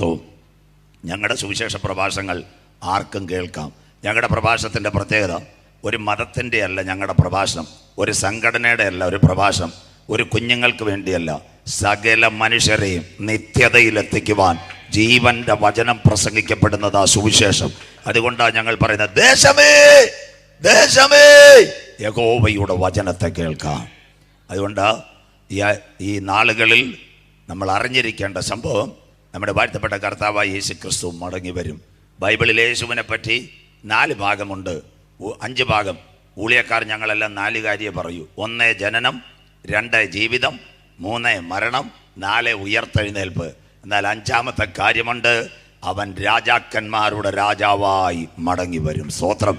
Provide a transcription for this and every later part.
തോം ഞങ്ങളുടെ സുവിശേഷ പ്രഭാഷണങ്ങൾ ആർക്കും കേൾക്കാം. ഞങ്ങളുടെ പ്രഭാഷണത്തിന്റെ പ്രത്യേകത ഒരു മതത്തിന്റെ അല്ല ഞങ്ങളുടെ പ്രഭാഷണം ഒരു സംഘടനയുടെ അല്ല ഒരു പ്രഭാഷണം ഒരു കുഞ്ഞുങ്ങൾക്ക് വേണ്ടിയല്ല. സകല മനുഷ്യരെയും നിത്യതയിലെത്തിക്കുവാൻ ജീവന്റെ വചനം പ്രസംഗിക്കപ്പെടുന്നത് ആ സുവിശേഷം. അതുകൊണ്ടാണ് ഞങ്ങൾ പറയുന്നത് ദേശമേ ദേശമേ! യഹോവയുടെ വചനത്തെ കേൾക്കാം. അതുകൊണ്ട് ഈ നാളുകളിൽ നമ്മൾ അറിഞ്ഞിരിക്കേണ്ട സംഭവം നമ്മുടെ വാഴ്ത്തപ്പെട്ട കർത്താവായ യേശു ക്രിസ്തു മടങ്ങി വരും. ബൈബിളിൽ യേശുവിനെ പറ്റി നാല് ഭാഗമുണ്ട്. അഞ്ച് ഭാഗം. ഊളിയക്കാർ ഞങ്ങളെല്ലാം നാല് കാര്യം പറയൂ. ഒന്ന് ജനനം. രണ്ട് ജീവിതം. മൂന്ന് മരണം. നാല് ഉയർത്തെഴുന്നേൽപ്പ്. എന്നാൽ അഞ്ചാമത്തെ കാര്യമുണ്ട്. അവൻ രാജാക്കന്മാരുടെ രാജാവായി മടങ്ങി വരും. സ്വോത്രം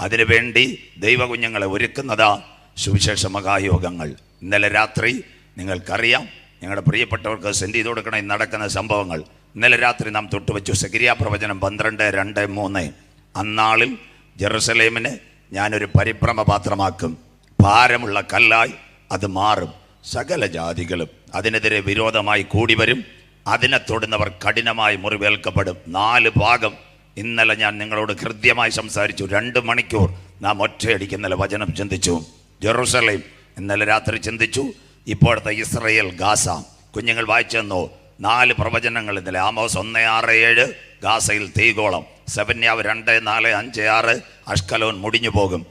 അതിനുവേണ്ടി ദൈവകുഞ്ഞുങ്ങളെ ഒരുക്കുന്നതാ സുവിശേഷ മഹായോഗങ്ങൾ. ഇന്നലെ രാത്രി നിങ്ങൾക്കറിയാം ഞങ്ങളുടെ പ്രിയപ്പെട്ടവർക്ക് സെൻഡ് ചെയ്ത് കൊടുക്കണ നടക്കുന്ന സംഭവങ്ങൾ. ഇന്നലെ രാത്രി നാം തൊട്ടുവച്ചു സെഗിരിയാ പ്രവചനം പന്ത്രണ്ട് രണ്ട് മൂന്ന്. അന്നാളിൽ ജെറുസലേമിനെ ഞാനൊരു പരിഭ്രമ പാത്രമാക്കും ഭാരമുള്ള കല്ലായി അത് മാറും. സകല ജാതികളും അതിനെതിരെ വിരോധമായി കൂടി വരും. അതിനെ തൊടുന്നവർ കഠിനമായി മുറിവേൽക്കപ്പെടും. നാല് ഭാഗം. ഇന്നലെ ഞാൻ നിങ്ങളോട് ഹൃദ്യമായി സംസാരിച്ചു. രണ്ട് മണിക്കൂർ നാം ഒറ്റയടിക്ക് ഇന്നലെ വചനം ചിന്തിച്ചു. ജെറുസലേം ഇന്നലെ രാത്രി ചിന്തിച്ചു. ഇപ്പോഴത്തെ ഇസ്രയേൽ ഗാസ. കുഞ്ഞുങ്ങൾ വായിച്ചു തന്നു. നാല് പ്രവചനങ്ങൾ ഇന്നലെ. ആമോസ് ഒന്ന് ആറ് ഏഴ് ഗാസയിൽ തീകോളം. സെവന്യാവ് രണ്ട് നാല് അഞ്ച് ആറ് അഷ്കലോൻ മുടിഞ്ഞു പോകും.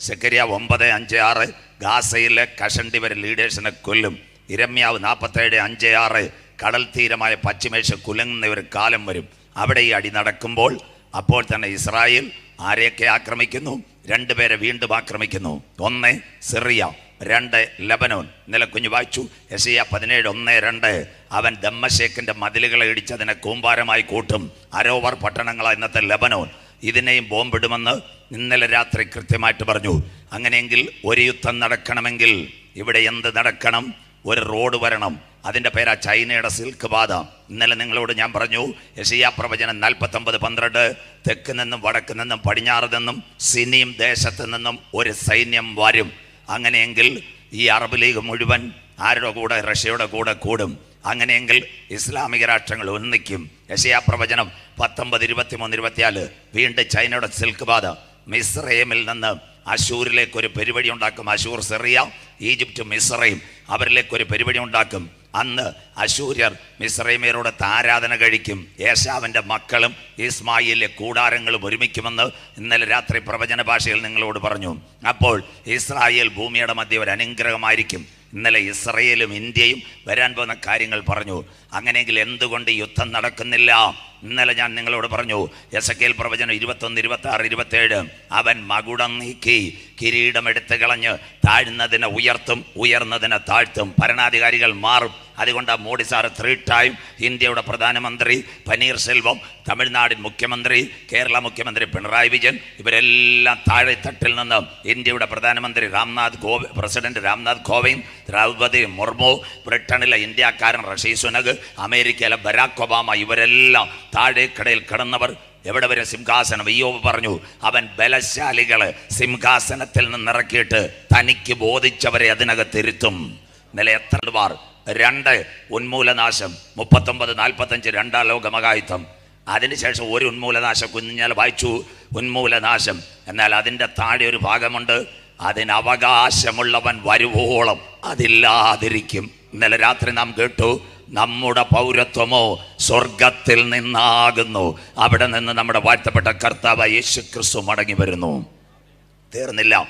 സെക്കരിയാവ് ഒമ്പത് അഞ്ച് ആറ് ഗാസയിലെ കഷണ്ടി വരെ ലീഡേഴ്സിനെ കൊല്ലും. ഇരമ്യാവ് നാൽപ്പത്തേഴ് അഞ്ച് ആറ് കടൽ തീരമായ പശ്ചിമേഷ കുലുങ്ങുന്ന ഒരു കാലം വരും. അവിടെ ഈ അടി നടക്കുമ്പോൾ അപ്പോൾ തന്നെ ഇസ്രായേൽ ആരെയൊക്കെ ആക്രമിക്കുന്നു? രണ്ടുപേരെ വീണ്ടും ആക്രമിക്കുന്നു. ഒന്ന് സിറിയ രണ്ട് ലബനോൻ. ഇന്നലെ കുഞ്ഞു വായിച്ചു. എസിയ പതിനേഴ് ഒന്ന് രണ്ട്. അവൻ ദമ്മശേഖിന്റെ മതിലുകളെ ഇടിച്ചതിനെ കൂമ്പാരമായി കൂട്ടും. അരോവർ പട്ടണങ്ങളാണ് ഇന്നത്തെ ലബനോൻ. ഇതിനെയും ബോംബിടുമെന്ന് ഇന്നലെ രാത്രി കൃത്യമായിട്ട് പറഞ്ഞു. അങ്ങനെയെങ്കിൽ ഒരു യുദ്ധം നടക്കണമെങ്കിൽ ഇവിടെ എന്ത് നടക്കണം? ഒരു റോഡ് വരണം. അതിന്റെ പേരാ ചൈനയുടെ സിൽക്ക് പാത. ഇന്നലെ നിങ്ങളോട് ഞാൻ പറഞ്ഞു യശിയ പ്രവചനം നാൽപ്പത്തൊമ്പത് പന്ത്രണ്ട് തെക്ക് നിന്നും വടക്ക് നിന്നും പടിഞ്ഞാറ് നിന്നും സിനിയും ദേശത്ത് നിന്നും ഒരു സൈന്യം വരും. അങ്ങനെയെങ്കിൽ ഈ അറബ് ലീഗ് മുഴുവൻ ആരുടെ കൂടെ? റഷ്യയുടെ കൂടെ കൂടും. അങ്ങനെയെങ്കിൽ ഇസ്ലാമിക രാഷ്ട്രങ്ങൾ ഒന്നിക്കും. യശയാ പ്രവചനം പത്തൊമ്പത് ഇരുപത്തിമൂന്ന് ഇരുപത്തിനാല്. വീണ്ടും ചൈനയുടെ സിൽക്ക് പാത മിസ്രൈമിൽ നിന്ന് അശൂരിലേക്ക് ഒരു പരിപാടി ഉണ്ടാക്കും. അശൂർ സിറിയ ഈജിപ്റ്റ് മിസ്രൈം. അവരിലേക്ക് ഒരു പരിപാടി ഉണ്ടാക്കും. അന്ന് അശൂര്യർ മിസ്രൈമിയരോട് ആരാധന കഴിക്കും. യേശാവിന്റെ മക്കളും ഇസ്മായിലെ കൂടാരങ്ങളും ഒരുമിക്കുമെന്ന് ഇന്നലെ രാത്രി പ്രവചന ഭാഷയിൽ നിങ്ങളോട് പറഞ്ഞു. അപ്പോൾ ഇസ്രായേൽ ഭൂമിയുടെ മധ്യ ഒരു അനുഗ്രഹമായിരിക്കും. ഇന്നലെ ഇസ്രയേലും ഇന്ത്യയും വരാൻ പോകുന്ന കാര്യങ്ങൾ പറഞ്ഞു. അങ്ങനെയെങ്കിൽ എന്തുകൊണ്ട് യുദ്ധം നടക്കുന്നില്ല? ഇന്നലെ ഞാൻ നിങ്ങളോട് പറഞ്ഞു എസ് കെൽ പ്രവചനം ഇരുപത്തൊന്ന് ഇരുപത്തി ആറ് ഇരുപത്തേഴ് അവൻ മകുടം നീക്കി കിരീടം എടുത്ത് കളഞ്ഞ് താഴ്ന്നതിനെ ഉയർത്തും ഉയർന്നതിനെ താഴ്ത്തും. ഭരണാധികാരികൾ മാറും. അതുകൊണ്ട് ആ മോഡി സാർ ത്രീ ടൈം ഇന്ത്യയുടെ പ്രധാനമന്ത്രി പനീർ സെൽവം തമിഴ്നാടിൻ മുഖ്യമന്ത്രി കേരള മുഖ്യമന്ത്രി പിണറായി വിജയൻ ഇവരെല്ലാം താഴെത്തട്ടിൽ നിന്ന് ഇന്ത്യയുടെ പ്രധാനമന്ത്രി രാംനാഥ് കോവി പ്രസിഡന്റ് രാംനാഥ് കോവിന്ദ് ദ്രൗപതി മുർമു ബ്രിട്ടനിലെ ഇന്ത്യക്കാരൻ റഷീ സുനഗ് അമേരിക്കയിലെ ബരാക് ഒബാമ ഇവരെല്ലാം താഴേക്കടയിൽ കിടന്നവർ എവിടെ വരെ സിംഹാസനം? അയ്യോ പറഞ്ഞു അവൻ ബലശാലികളെ സിംഹാസനത്തിൽ നിന്ന് ഇറക്കിയിട്ട് തനിക്ക് ബോധിച്ചവരെ അതിനകത്തിരുത്തും ഇന്നലെ എത്ര വാർ? രണ്ട് ഉന്മൂലനാശം മുപ്പത്തൊമ്പത് നാൽപ്പത്തഞ്ച് രണ്ടാം ലോക മഹായുദ്ധം. അതിനുശേഷം ഒരു ഉന്മൂലനാശം കുഞ്ഞാൽ വായിച്ചു. ഉന്മൂലനാശം എന്നാൽ അതിന്റെ താഴെ ഒരു ഭാഗമുണ്ട്. അതിന് അവകാശമുള്ളവൻ വരുവോളം അതില്ലാതിരിക്കും. ഇന്നലെ രാത്രി നാം കേട്ടു നമ്മുടെ പൗരത്വമോ സ്വർഗത്തിൽ നിന്നാകുന്നു. അവിടെ നിന്ന് നമ്മുടെ വാഴ്ത്തപ്പെട്ട കർത്താവ് യേശു ക്രിസ്തു മടങ്ങി വരുന്നു. തീർന്നില്ല.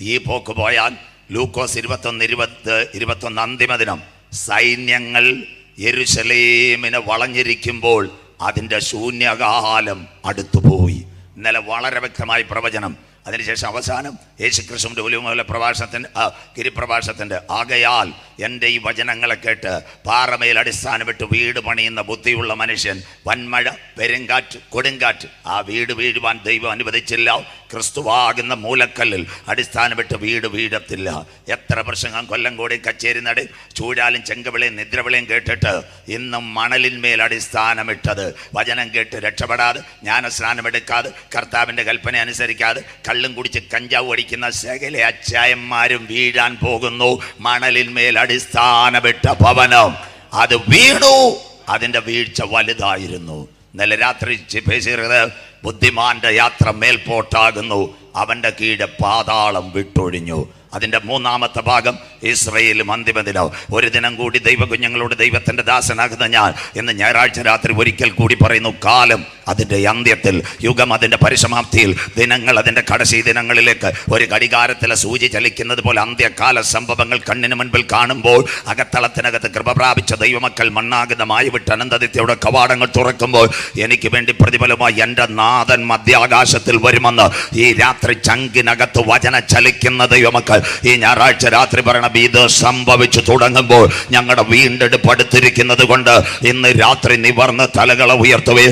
ഈ പോക്ക് പോയാൽ ലൂക്കോസ് ഇരുപത്തൊന്ന് ഇരുപത് ഇരുപത്തൊന്ന് അന്തിമ ദിനം. സൈന്യങ്ങൾ യെരുശലേമിനെ വളഞ്ഞിരിക്കുമ്പോൾ അതിന്റെ ശൂന്യകാലം അടുത്തുപോയി. ഇന്നലെ വളരെ വ്യക്തമായി പ്രവചനം. അതിനുശേഷം അവസാനം യേശുക്രിസ്തുവിന്റെ ഒലിവുമല പ്രഭാഷണത്തിന്റെ ഗിരിപ്രഭാഷണത്തിന്റെ ആകയാൽ എന്റെ ഈ വചനങ്ങളെ കേട്ട് പാറമേൽ അടിസ്ഥാനമിട്ട് വീട് പണിയുന്ന ബുദ്ധിയുള്ള മനുഷ്യൻ വൻമഴ പെരുങ്കാറ്റ് കൊടുങ്കാറ്റ് ആ വീട് വീഴുവാൻ ദൈവം അനുവദിച്ചില്ല. ക്രിസ്തുവാകുന്ന മൂലക്കല്ലിൽ അടിസ്ഥാനമിട്ട് വീട് വീഴത്തില്ല. എത്ര പ്രശ്നങ്ങൾ കൊല്ലം കൂടി കച്ചേരി നട ചൂഴാലും ചെങ്കവിളയും നിദ്രവിളയും കേട്ടിട്ട് ഇന്നും മണലിന്മേൽ അടിസ്ഥാനമിട്ടത്. വചനം കേട്ട് രക്ഷപ്പെടാതെ ജ്ഞാനസ്നാനമെടുക്കാതെ കർത്താവിന്റെ കൽപ്പന അനുസരിക്കാതെ കള്ളും കുടിച്ച് കഞ്ചാവ് അടിക്കുന്ന സകല അച്ചായന്മാരും വീഴാൻ പോകുന്നു. മണലിന്മേൽ അടിസ്ഥാനമിട്ട ഭവനം. അത് വീണു. അതിന്റെ വീഴ്ച വലുതായിരുന്നു. ഇന്നലെ രാത്രി പേശിയത് ബുദ്ധിമാന്റെ യാത്ര മേൽപോട്ടാകുന്നു. അവന്റെ കീഴെ പാതാളം വിട്ടൊഴിഞ്ഞു. അതിന്റെ മൂന്നാമത്തെ ഭാഗം ഇസ്രയേലും അന്തിമദിനം. ഒരു ദിനം കൂടി ദൈവകുഞ്ഞുങ്ങളോട് ദൈവത്തിന്റെ ദാസനാകുന്ന ഞാൻ ഇന്ന് ഞായറാഴ്ച രാത്രി ഒരിക്കൽ കൂടി പറയുന്നു കാലം അതിന്റെ അന്ത്യത്തിൽ യുഗം അതിന്റെ പരിസമാപ്തിയിൽ ദിനങ്ങൾ അതിന്റെ കടശി ദിനങ്ങളിലേക്ക് ഒരു ഘടികാരത്തിലെ സൂചി ചലിക്കുന്നത് പോലെ അന്ത്യകാല സംഭവങ്ങൾ കണ്ണിന് മുൻപിൽ കാണുമ്പോൾ അകത്തളത്തിനകത്ത് കൃപ പ്രാപിച്ച ദൈവമക്കൾ മണ്ണാകുതമായി വിട്ട് അനന്തദിത്യയുടെ കവാടങ്ങൾ തുറക്കുമ്പോൾ എനിക്ക് വേണ്ടി പ്രതിഫലമായി എന്റെ നാഥൻ മധ്യാകാശത്തിൽ വരുമെന്ന് ഈ രാത്രി ചങ്കിനകത്ത് വചന ചലിക്കുന്ന ദൈവമക്കൾ ഈ ഞായറാഴ്ച രാത്രി പറയണം ഇത് സംഭവിച്ചു തുടങ്ങുമ്പോൾ ഞങ്ങളുടെ വീണ്ടെടുപ്പ് അടുത്തിരിക്കുന്നത് കൊണ്ട് ഇന്ന് രാത്രി നിവർന്ന് തലകളെ ഉയർത്തുകയെ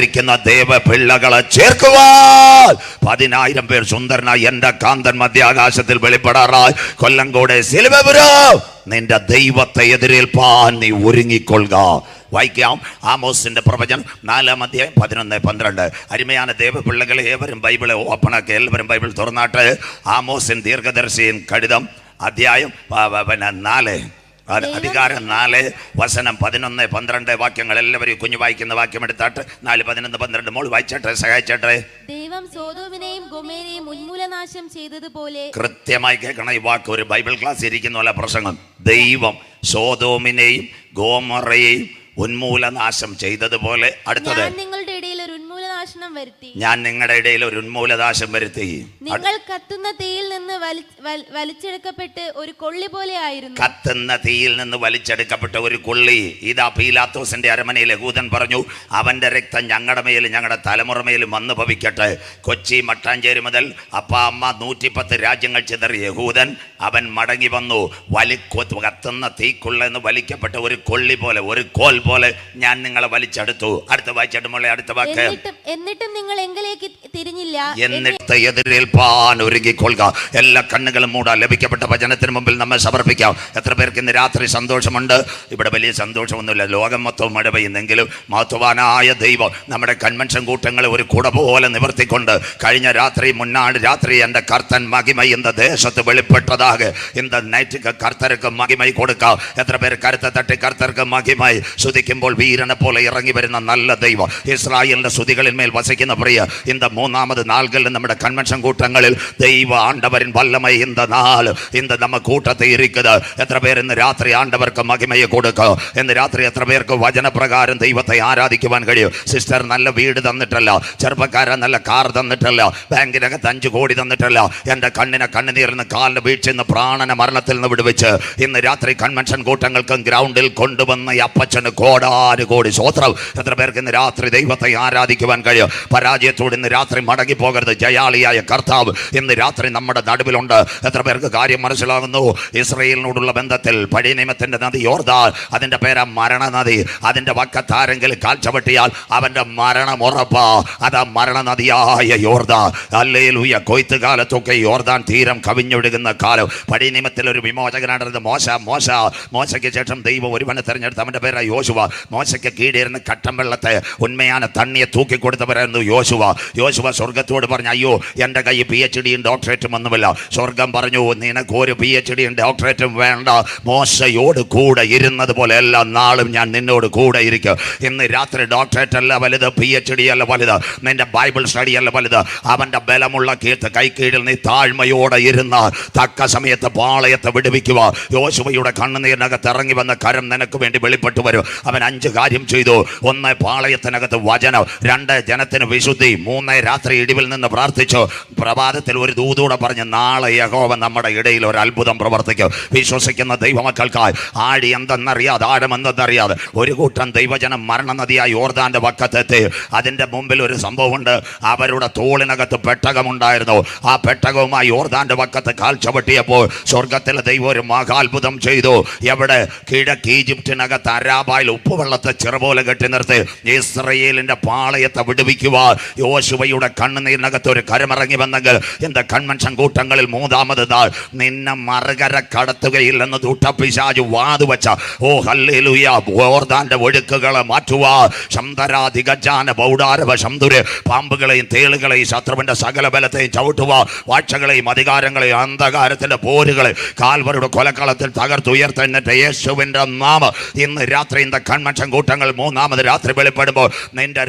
കാത്തിരിക്കുന്ന ദേവ പിള്ളകളെ ചേർക്കുവാൻ. പതിനായിരം പേർ സുന്ദരനായി എന്റെ കാന്തൻ മധ്യാകാശത്തിൽ വെളിപ്പെടാറായി. കൊല്ലങ്കോടെ സിലുവപുരം നിന്റെ ദൈവത്തെ എതിരേൽപ്പാൻ നീ ഒരുങ്ങിക്കൊള്ളുക. വായിക്കാം. ആമോസിന്റെ പ്രവചനം നാലാം അധ്യായം പതിനൊന്ന് പന്ത്രണ്ട്. അരുമയാണ് ദേവപിള്ളകളെ ഏവരും ബൈബിളെ ഓപ്പണാക്കി എല്ലാവരും ബൈബിൾ തുറന്നാട്ട്. ആമോസിൻ ദീർഘദർശിയും കടിതം അധ്യായം പിന്നെ നാല്. അധികാരം നാല് വസനം പതിനൊന്ന് പന്ത്രണ്ട് വാക്യങ്ങൾ എല്ലാവരും കുഞ്ഞു വായിക്കുന്ന വാക്യം എടുത്താട്ട് നാല് പതിനൊന്ന് പന്ത്രണ്ട് മോൾ വായിച്ചട്ടെ സഹായിച്ചട്ടെ. ദൈവം സോതോമിനെയും ഗൊമേരെയും ഉന്മൂലനാശം ചെയ്തതുപോലെ കൃത്യമായി കേൾക്കണം ഈ വാക്ക് ഒരു ബൈബിൾ ക്ലാസ് ഇരിക്കുന്ന പോലെ പ്രസംഗം. ദൈവം സോതോമിനെയും ഗോമറയെയും ഉന്മൂലനാശം ചെയ്തതുപോലെ അടുത്തത്. നിങ്ങളുടെ ഉന്മൂലനാശനം വരുത്തി. ഞാൻ നിങ്ങളുടെ ഇടയിൽ ഒരു ഉന്മൂലനാശം വരുത്തി. നിങ്ങൾ കത്തുന്ന തീയിൽ നിന്ന് വലിച്ചെടുക്കപ്പെട്ട് ഒരു കൊള്ളി പോലെ ആയിരുന്നു. കത്തുന്ന തീയിൽ നിന്ന് വലിച്ചെടുക്കപ്പെട്ട ഒരു കൊള്ളി. ഇതാ പീലാത്തോസിന്റെ അരമനയിൽ യഹൂദൻ പറഞ്ഞു അവന്റെ രക്തം ഞങ്ങളുടെ മേലും ഞങ്ങളുടെ തലമുറ മേലും വന്നു ഭവിക്കട്ടെ. കൊച്ചി മട്ടാഞ്ചേരി മുതൽ അപ്പ അമ്മ നൂറ്റിപ്പത്ത് രാജ്യങ്ങൾ ചിതറി യഹൂദൻ അവൻ മടങ്ങി വന്നു. വലി കത്തുന്ന തീക്കുള്ള എന്ന് വലിക്കപ്പെട്ട ഒരു കൊള്ളി പോലെ ഒരു കോൽ പോലെ ഞാൻ നിങ്ങളെ വലിച്ചെടുത്തു. അടുത്ത വായിച്ചെടുമ്പോൾ അടുത്ത വാക്ക്. എന്നിട്ടും നിങ്ങൾ എങ്കിലേക്ക് തിരിഞ്ഞില്ല. എന്നെ- എന്നിട്ട് എതിരേൽപ്പാൻ ഒരുങ്ങിക്കൊള്ളുക. എല്ലാ കണ്ണുകളും മൂടാ ലഭിക്കപ്പെട്ട വചനത്തിന് മുമ്പിൽ നമ്മെ സമർപ്പിക്കാം. എത്ര പേർക്ക് ഇന്ന് രാത്രി സന്തോഷമുണ്ട്? ഇവിടെ വലിയ സന്തോഷമൊന്നുമില്ല. ലോകം മൊത്തവും മഴ പെയ്യുന്നെങ്കിലും മഹത്വവാനായ ദൈവം നമ്മുടെ കൺവെൻഷൻ കൂട്ടങ്ങളെ ഒരു കുട പോലെ നിവർത്തിക്കൊണ്ട് കഴിഞ്ഞ രാത്രി മുന്നാട് രാത്രി എന്റെ കർത്തൻ മഹിമ ഇന്ന് ദേശത്ത് വെളിപ്പെട്ടതാകെ. ഇന്ന് നൈറ്റ് കർത്തർക്ക് മഹിമൈ കൊടുക്കാം. എത്ര പേർ കരുത്ത തട്ടി കർത്തർക്ക് മഹിമായി ശ്രുതിക്കുമ്പോൾ വീരനെ പോലെ ഇറങ്ങി വരുന്ന നല്ല ദൈവം. ഇസ്രായേലിന്റെ സ്തുതികളിൽ മേൽ വസിക്കുന്ന പ്രിയ இந்த மூணாவது நாள்கள் നമ്മുടെ കൺവെൻഷൻ കൂട്ടങ്ങളിൽ ദൈവ ആണ്ടവരിൻ വല്ലമൈ இந்த നാൾ இந்த നമ്മ കൂട്ടത്തെ ഇരിക്കുന്നത് എത്ര പേർ ഇന്ന് രാത്രി ആണ്ടവർക്ക് മഹിമയെ കൊടുക്കുക ഇന്ന് രാത്രി എത്ര പേർക്ക് വചനപ്രകാരം ദൈവത്തെ ആരാധിക്കുവാൻ കഴിയും സിസ്റ്റർ നല്ല വീട് തന്നിട്ടല്ല ചെറുപ്പക്കാരൻ നല്ല കാർ തന്നിട്ടല്ല ബാങ്കിനകത്ത് അഞ്ച് കോടി തന്നിട്ടല്ല എൻ്റെ കണ്ണിനെ കണ്ണുനീർന്ന് കാലിന് വീഴ്ചന്ന് പ്രാണന മരണത്തിൽ നിന്ന് വിടുവിച്ച് ഇന്ന് രാത്രി കൺവെൻഷൻ കൂട്ടങ്ങൾക്കും ഗ്രൗണ്ടിൽ കൊണ്ടുവന്ന ഈ അപ്പച്ചന് കോടാന് കോടി സ്വോത്രം എത്ര പേർക്ക് ഇന്ന് രാത്രി ദൈവത്തെ ആരാധിക്കുവാൻ കഴിയും പരാജയത്തോട് ഇന്ന് രാത്രി മടങ്ങി പോകരുത്. ജയാളിയായ കർത്താവ് ഇന്ന് രാത്രി നമ്മുടെ നടുവിലുണ്ട്. എത്ര പേർക്ക് കാര്യം മനസ്സിലാകുന്നു? ഇസ്രയേലിനോടുള്ള ബന്ധത്തിൽ പഴയ നിയമത്തിന്റെ നദി യോർദാൻ അതിന്റെ പേരാ മരണ നദി അതിന്റെ വക്കത്താരെങ്കിൽ കാൽ ചവിട്ടിയാൽ അവന്റെ മരണം ഉറപ്പാ. അതാ മരണ നദിയായ യോർദാൻ. അല്ലേലൂയ കൊയ്ത്ത് കാലത്തൊക്കെ യോർദാൻ തീരം കവിഞ്ഞൊഴുകുന്ന കാലം. പഴയ നിയമത്തിൽ ഒരു വിമോചകനാണത് മോശ മോശ. മോശയ്ക്ക് ശേഷം ദൈവം ഒരുവനെ തെരഞ്ഞെടുത്ത് അവന്റെ പേരാ യോശുവ. മോശയ്ക്ക് കീഴിരുന്ന് കട്ടം വെള്ളത്തെ ഉന്മയാന തണ്ണിയെ തൂക്കി കൊടുത്തവരായിരുന്നു യോശുവ. യോശുവ സ്വർഗത്തോട് പറഞ്ഞു അയ്യോ എന്റെ കൈ പി എച്ച് ഡിയും ഡോക്ടറേറ്റും ഒന്നുമില്ല. സ്വർഗം പറഞ്ഞു നിനക്ക് ഒരു പി എച്ച് ഡിയും ഡോക്ടറേറ്റും വേണ്ട. മോശയോട് കൂടെ ഇരുന്നത് പോലെ എല്ലാ നാളും ഞാൻ നിന്നോട് കൂടെ ഇരിക്കും. ഇന്ന് രാത്രി ഡോക്ടറേറ്റ് അല്ല വലുത് പി എച്ച് ഡി അല്ല വലുത്. നിന്റെ ബൈബിൾ സ്റ്റഡി അല്ല വലുത്. അവന്റെ ബലമുള്ള കീർത്ത് കൈക്കീഴിൽ നീ താഴ്മയോടെ ഇരുന്ന തക്ക സമയത്ത് പാളയത്തെ വിടുവിക്കുക. യോശുവയുടെ കണ്ണുനീരിനകത്ത് ഇറങ്ങി വന്ന കരം നിനക്ക് വേണ്ടി വെളിപ്പെട്ടു വരും. അവൻ അഞ്ച് കാര്യം ചെയ്തു. ഒന്ന് പാളയത്തിനകത്ത് വചനം. രണ്ട് ജനത്തിന് വിശുദ്ധി. മൂന്ന് രാത്രി ഇടിവിൽ നിന്ന് പ്രാർത്ഥിച്ചു. പ്രഭാതത്തിൽ ഒരു ദൂതൂടെ പറഞ്ഞ് നാളെ യഹോവ നമ്മുടെ ഇടയിൽ ഒരു അത്ഭുതം പ്രവർത്തിക്കും. വിശ്വസിക്കുന്ന ദൈവമക്കൾക്കായി ആടി എന്തെന്നറിയാതെ ആഴം എന്തെന്നറിയാതെ ഒരു കൂട്ടം ദൈവജനം മരണനദിയായി ഓർദാന്റെ വക്കത്തെത്തി. അതിന്റെ മുമ്പിൽ ഒരു സംഭവമുണ്ട്. അവരുടെ തോളിനകത്ത് പെട്ടകമുണ്ടായിരുന്നു. ആ പെട്ടകവുമായി ഓർദാന്റെ വക്കത്ത് കാൽ ചവിട്ടിയപ്പോൾ സ്വർഗത്തിലെ ദൈവം ഒരു മഹാത്ഭുതം ചെയ്തു. എവിടെ? കിഴക്ക് ഈജിപ്തിനകത്ത് അരാബായിൽ ഉപ്പുവെള്ളത്തെ ചെറുപോലെ കെട്ടി നിർത്തി. ഇസ്രയേലിന്റെ പാളയത്തെ വിടുവി അനുഭവിക്കുവാൻ. യോശുവയുടെ കണ്ണുനീരിനകത്ത് ഒരു കരമിറങ്ങി വന്നെങ്കിൽ എന്റെ കൺവെൻഷൻ കൂട്ടങ്ങളിൽ മൂന്നാമത് നാൾ നിന്നെ മറുകര കടത്തുകയില്ലെന്ന് തൂട്ടപ്പിശാജു വാതു വച്ച. ഓ ഹല്ലേലൂയ ഓർദാന്റെ ഒഴുക്കുകളെ മാറ്റുവാ. ശന്തരാധികജാന പൗടാരവ ശംതുര് പാമ്പുകളെയും തേളുകളെയും ശത്രുവിന്റെ സകല ബലത്തെയും ചവിട്ടുവാ. വാഴ്ചകളെയും അധികാരങ്ങളെയും അന്ധകാരത്തിന്റെ പോരുകളെ കാൽവരുടെ കൊലക്കളത്തിൽ തകർത്തുയർത്തെന്നിട്ട് യേശുവിന്റെ നാമ. ഇന്ന് രാത്രി ഇന്ന് കൺവെൻഷൻ കൂട്ടങ്ങൾ മൂന്നാമത് രാത്രി വെളിപ്പെടുമ്പോൾ നിന്റെ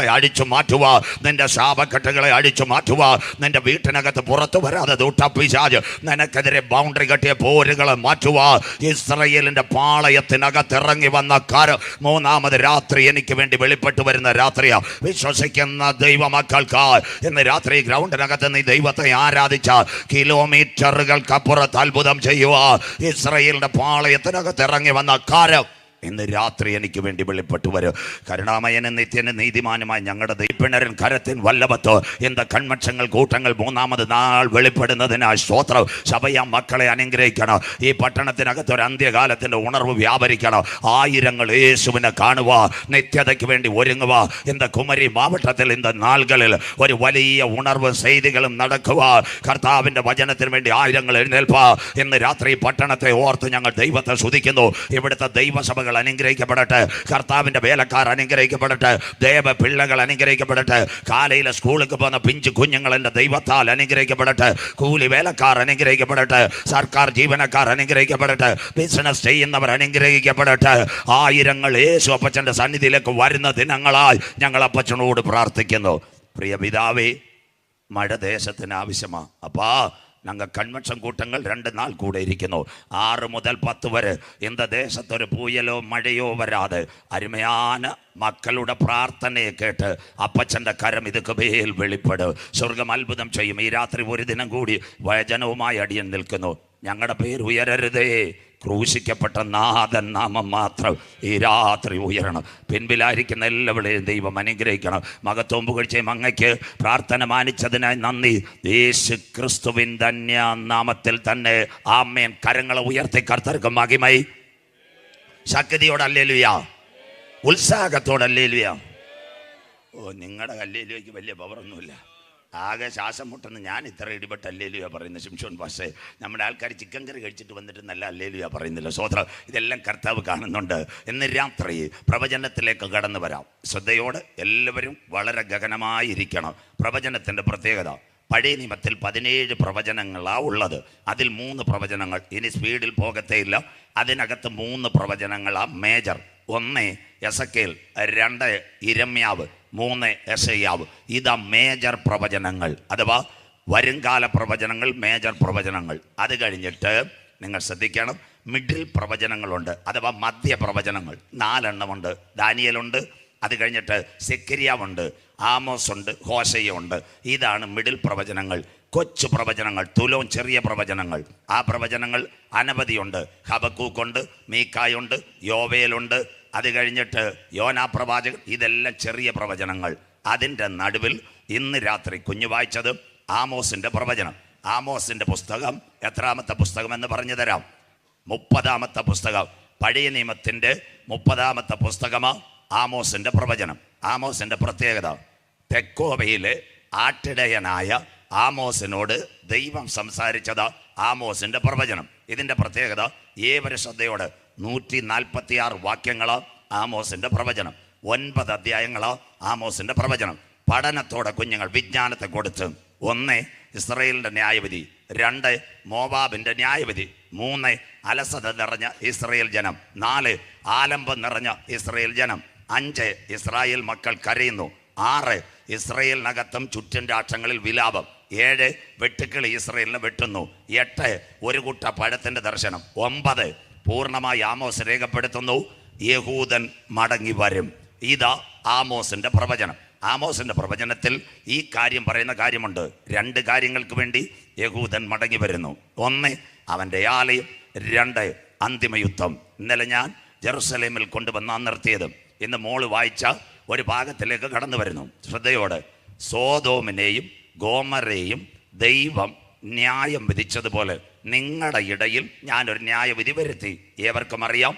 രോഗക്കെട്ടുകളെ അടിച്ചു മാറ്റുക നിന്റെ ശാപക്കെട്ടുകളെ അടിച്ചു മാറ്റുക നിന്റെ വീട്ടിനകത്ത് പുറത്തു വരാതെ ദൂട്ടപ്പിശാജ് നിനക്കെതിരെ ബൗണ്ടറി കെട്ടിയ പോരുകളെ മാറ്റുക ഇസ്രയേലിന്റെ പാളയത്തിനകത്ത് ഇറങ്ങി വന്ന കാര് മൂന്നാമത് രാത്രി എനിക്ക് വേണ്ടി വെളിപ്പെട്ടു വരുന്ന രാത്രിയാ. വിശ്വസിക്കുന്ന ദൈവമക്കൾക്ക്. ഇന്ന് രാത്രി ഗ്രൗണ്ടിനകത്ത് നീ ദൈവത്തെ ആരാധിച്ച കിലോമീറ്ററുകൾക്കപ്പുറത്ത് അത്ഭുതം ചെയ്യുക ഇസ്രയേലിന്റെ പാളയത്തിനകത്ത് ഇറങ്ങി വന്ന കാരം ഇന്ന് രാത്രി എനിക്ക് വേണ്ടി വെളിപ്പെട്ടു വരും. കരുണാമയനും നിത്യനും നീതിമാനുമായി ഞങ്ങളുടെ ദൈപ്പിണരൻ കരത്തിൻ വല്ലഭത്തോ എന്താ കൺമക്ഷങ്ങൾ കൂട്ടങ്ങൾ മൂന്നാമത് നാൾ വെളിപ്പെടുന്നതിനാൽ സ്തോത്രം. സഭയ മക്കളെ അനുഗ്രഹിക്കണം? ഈ പട്ടണത്തിനകത്ത് ഒരു അന്ത്യകാലത്തിന്റെ ഉണർവ് വ്യാപരിക്കണം? ആയിരങ്ങൾ യേശുവിനെ കാണുക നിത്യതയ്ക്ക് വേണ്ടി ഒരുങ്ങുക എന്താ കുമരി മാവട്ടത്തിൽ ഇന്ന് നാളുകളിൽ ഒരു വലിയ ഉണർവ് ചെയ്തികളും നടക്കുക കർത്താവിന്റെ വചനത്തിന് വേണ്ടി ആയിരങ്ങൾ എഴുന്നേൽപ്പ. ഇന്ന് രാത്രി പട്ടണത്തെ ഓർത്ത് ഞങ്ങൾ ദൈവത്തെ ശുദ്ധിക്കുന്നു ഇവിടുത്തെ ദൈവസഭകൾ അനുഗ്രഹിക്കപ്പെടട്ടെ. കർത്താവിന്റെ വേലക്കാർ അനുഗ്രഹിക്കപ്പെടട്ടെ. ദേവ പിള്ളകൾ അനുഗ്രഹിക്കപ്പെടട്ടെ. കാലയിലെ സ്കൂളിൽ പോകുന്ന പിഞ്ച് കുഞ്ഞുങ്ങൾ എന്റെ ദൈവത്താൽ അനുഗ്രഹിക്കപ്പെടട്ടെ. കൂലി വേലക്കാർ അനുഗ്രഹിക്കപ്പെടട്ടെ. സർക്കാർ ജീവനക്കാർ അനുഗ്രഹിക്കപ്പെടട്ടെ. ബിസിനസ് ചെയ്യുന്നവർ അനുഗ്രഹിക്കപ്പെടട്ടെ. ആയിരങ്ങൾ യേശു അപ്പച്ചന്റെ സന്നിധിയിലേക്ക് വരുന്ന ദിനങ്ങളായി ഞങ്ങൾ അപ്പച്ചനോട് പ്രാർത്ഥിക്കുന്നു. പ്രിയ പിതാവേ മഴ ദേശത്തിന് ആവശ്യമാണ് അപ്പാ ഞങ്ങൾ കൺവെൻഷൻ കൂട്ടങ്ങൾ രണ്ട് നാൾ കൂടെ ഇരിക്കുന്നു. ആറ് മുതൽ പത്ത് വരെ. എന്ത ദേശത്തൊരു പൂയലോ മഴയോ വരാതെ അരുമയാന മക്കളുടെ പ്രാർത്ഥനയെ കേട്ട് അപ്പച്ചന്റെ കരം ഇത് മേൽ വെളിപ്പെടും. സ്വർഗം അത്ഭുതം ചെയ്യും. ഈ രാത്രി ഒരു ദിനം കൂടി വയജനവുമായി അടിയൻ നിൽക്കുന്നു. ഞങ്ങളുടെ പേര് ഉയരരുതേ. ക്രൂശിക്കപ്പെട്ട നാഥൻ നാമം മാത്രം ഈ രാത്രി ഉയരണം. പിൻപിലായിരിക്കുന്ന എല്ലാവരെയും ദൈവം അനുഗ്രഹിക്കണം. മകത്വം പുകഴ്ചയും അങ്ങയ്ക്ക് പ്രാർത്ഥന മാനിച്ചതിനായി നന്ദി. യേശു ക്രിസ്തുവിൻ ധന്യ നാമത്തിൽ തന്നെ ആമേൻ. കരങ്ങളെ ഉയർത്തി കർത്തർക്ക് മഹിമൈ. ശക്തിയോടല്ലേ ലുയാ ഉത്സാഹത്തോടല്ലേ ലുയാ ഓ നിങ്ങളുടെ കല്ലേലുവയ്ക്ക് വലിയ പവറൊന്നുമില്ല. ആകെ ശ്വാസം മുട്ടുന്ന ഞാൻ ഇത്ര ഇടിപെട്ട് അല്ലേലുയ പറയുന്നത് ശിംഷോൻ പാഷേ. നമ്മുടെ ആൾക്കാർ ചിക്കൻ കറി കഴിച്ചിട്ട് വന്നിട്ട് നല്ല അല്ലേലുയ പറയുന്നില്ല. സ്വോത്ര ഇതെല്ലാം കർത്താവ് കാണുന്നുണ്ട്. എന്ന് രാത്രി പ്രവചനത്തിലേക്ക് കടന്നു വരാം. ശ്രദ്ധയോടെ എല്ലാവരും വളരെ ഗഹനമായിരിക്കണം. പ്രവചനത്തിന്റെ പ്രത്യേകത പഴയ നിയമത്തിൽ പതിനേഴ് പ്രവചനങ്ങളാണ് ഉള്ളത്. അതിൽ മൂന്ന് പ്രവചനങ്ങൾ. ഇനി സ്പീഡിൽ പോകത്തേയില്ല. അതിനകത്ത് മൂന്ന് പ്രവചനങ്ങളാണ് മേജർ. ഒന്ന് എസക്കേൽ രണ്ട് ഇരമ്യാവ് മൂന്ന് എസയ്യാവ്. ഇതാ മേജർ പ്രവചനങ്ങൾ. അഥവാ വരുംകാല പ്രവചനങ്ങൾ മേജർ പ്രവചനങ്ങൾ. അത് കഴിഞ്ഞിട്ട് നിങ്ങൾ ശ്രദ്ധിക്കണം. മിഡിൽ പ്രവചനങ്ങളുണ്ട്. അഥവാ മധ്യ പ്രവചനങ്ങൾ. നാലെണ്ണമുണ്ട്. ദാനിയലുണ്ട്. അത് കഴിഞ്ഞിട്ട് സെക്കരിയാവുണ്ട് ആമോസ് ഉണ്ട് ഹോശയുണ്ട്. ഇതാണ് മിഡിൽ പ്രവചനങ്ങൾ. കൊച്ചു പ്രവചനങ്ങൾ. തുലവും ചെറിയ പ്രവചനങ്ങൾ. ആ പ്രവചനങ്ങൾ അനവധിയുണ്ട്. ഹബക്കൂക്കുണ്ട്. മീക്കായുണ്ട് യോവേലുണ്ട്. അത് കഴിഞ്ഞിട്ട് യോനാ പ്രവാചകൻ ഇതെല്ലാം ചെറിയ പ്രവചനങ്ങൾ. അതിന്റെ നടുവിൽ ഇന്ന് രാത്രി കുഞ്ഞു വായിച്ചത് ആമോസിന്റെ പ്രവചനം. ആമോസിന്റെ പുസ്തകം എത്രാമത്തെ പുസ്തകം എന്ന് പറഞ്ഞു തരാം. മുപ്പതാമത്തെ പുസ്തകം. പഴയ നിയമത്തിന്റെ മുപ്പതാമത്തെ പുസ്തകമാ ആമോസിന്റെ പ്രവചനം. ആമോസിന്റെ പ്രത്യേകത തെക്കോവയിലെ ആട്ടിടയനായ ആമോസിനോട് ദൈവം സംസാരിച്ചത് ആമോസിന്റെ പ്രവചനം. ഇതിന്റെ പ്രത്യേകത ഏവര ശ്രദ്ധയോട് നൂറ്റി നാൽപ്പത്തി ആറ് വാക്യങ്ങളാ ആമോസിന്റെ പ്രവചനം ഒൻപത് അധ്യായങ്ങളാ ആമോസിന്റെ പ്രവചനം. പഠനത്തോടെ കുഞ്ഞുങ്ങൾ വിജ്ഞാനത്തെ കൊടുത്ത് ഒന്ന് ഇസ്രയേലിന്റെ ന്യായവിധി രണ്ട് മോബാബിന്റെ ന്യായവിധി മൂന്ന് അലസത നിറഞ്ഞ ഇസ്രയേൽ ജനം നാല് ആലംബം നിറഞ്ഞ ഇസ്രയേൽ ജനം അഞ്ച് ഇസ്രായേൽ മക്കൾ കരയുന്നു ആറ് ഇസ്രയേലിനകത്തും ചുറ്റും രാഷ്ട്രങ്ങളിൽ വിലാപം. ഏഴ് വെട്ടുക്കിളി ഇസ്രയേലിനെ വെട്ടുന്നു. എട്ട് ഒരു കുട്ട പഴത്തിന്റെ ദർശനം. ഒമ്പത് പൂർണമായി ആമോസ് രേഖപ്പെടുത്തുന്നു. യഹൂദൻ മടങ്ങി വരും. ഇതാ ആമോസിന്റെ പ്രവചനം. ആമോസിന്റെ പ്രവചനത്തിൽ ഈ കാര്യം പറയുന്ന കാര്യമുണ്ട്. രണ്ട് കാര്യങ്ങൾക്ക് വേണ്ടി യഹൂദൻ മടങ്ങി വരുന്നു. ഒന്ന് അവന്റെ ആലയം രണ്ട് അന്തിമയുദ്ധം. ഇന്നലെ ഞാൻ ജെറുസലേമിൽ കൊണ്ടുവന്ന് നിർത്തിയത്. ഇന്ന് മോൾ വായിച്ച ഒരു ഭാഗത്തിലേക്ക് കടന്നു വരുന്നു. ശ്രദ്ധയോടെ. സോതോമിനെയും ഗോമരെയും ദൈവം ന്യായം വിധിച്ചതുപോലെ നിങ്ങളുടെ ഇടയിൽ ഞാനൊരു ന്യായവിധി വരുത്തി. ഏവർക്കും അറിയാം.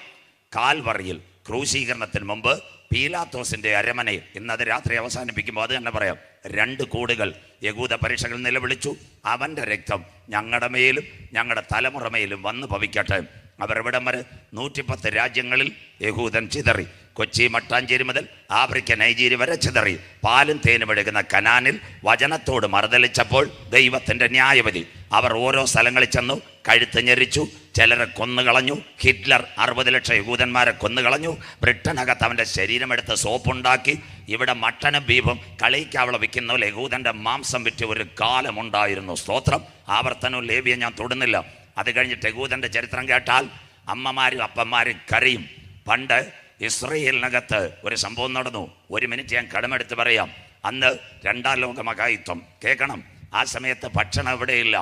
കാൽവറിയിൽ ക്രൂശീകരണത്തിന് മുമ്പ് പീലാത്തോസിന്റെ അരമനയിൽ ഇന്നത് രാത്രി അവസാനിപ്പിക്കുമ്പോൾ അത് തന്നെ പറയാം. രണ്ട് കൂടുകൾ യഹൂദ പരീക്ഷകൾ നിലവിളിച്ചു. അവന്റെ രക്തം ഞങ്ങളുടെ മേലും ഞങ്ങളുടെ തലമുറ മേലും വന്ന് ഭവിക്കട്ടെ അവരെവിടം വരെ നൂറ്റിപ്പത്ത് രാജ്യങ്ങളിൽ യഹൂദൻ ചിതറി. കൊച്ചി മട്ടാഞ്ചേരി മുതൽ ആഫ്രിക്ക നൈജീരിയ വരെ ചിതറി. പാലും തേനും എടുക്കുന്ന കനാനിൽ വചനത്തോട് മറുതലിച്ചപ്പോൾ ദൈവത്തിന്റെ ന്യായവതി അവർ ഓരോ സ്ഥലങ്ങളിൽ ചെന്നു കഴുത്ത് ഞെരിച്ചു ചിലരെ കൊന്നുകളഞ്ഞു ഹിറ്റ്ലർ അറുപത് ലക്ഷം യഹൂദന്മാരെ കൊന്നുകളഞ്ഞു ബ്രിട്ടനകത്ത് അവന്റെ ശരീരമെടുത്ത് സോപ്പുണ്ടാക്കി. ഇവിടെ മട്ടനും ബീഫും കളിക്കാവള വിൽക്കുന്ന പോലെ യഹൂദന്റെ മാംസം വിറ്റ് ഒരു കാലമുണ്ടായിരുന്നു സ്തോത്രം. ആവർത്തനവും ലേവിയെ ഞാൻ തൊടുന്നില്ല. അത് കഴിഞ്ഞിട്ട് യഹൂദന്റെ ചരിത്രം കേട്ടാൽ അമ്മമാരും അപ്പന്മാരും കരയും. പണ്ട് ഇസ്രയേലിനകത്ത് ഒരു സംഭവം നടന്നു. ഒരു മിനിറ്റ് ഞാൻ കടമെടുത്ത് പറയാം. അന്ന് രണ്ടാം ലോക മഹായുദ്ധം. കേൾക്കണം. ആ സമയത്ത് ഭക്ഷണം ഇവിടെയില്ല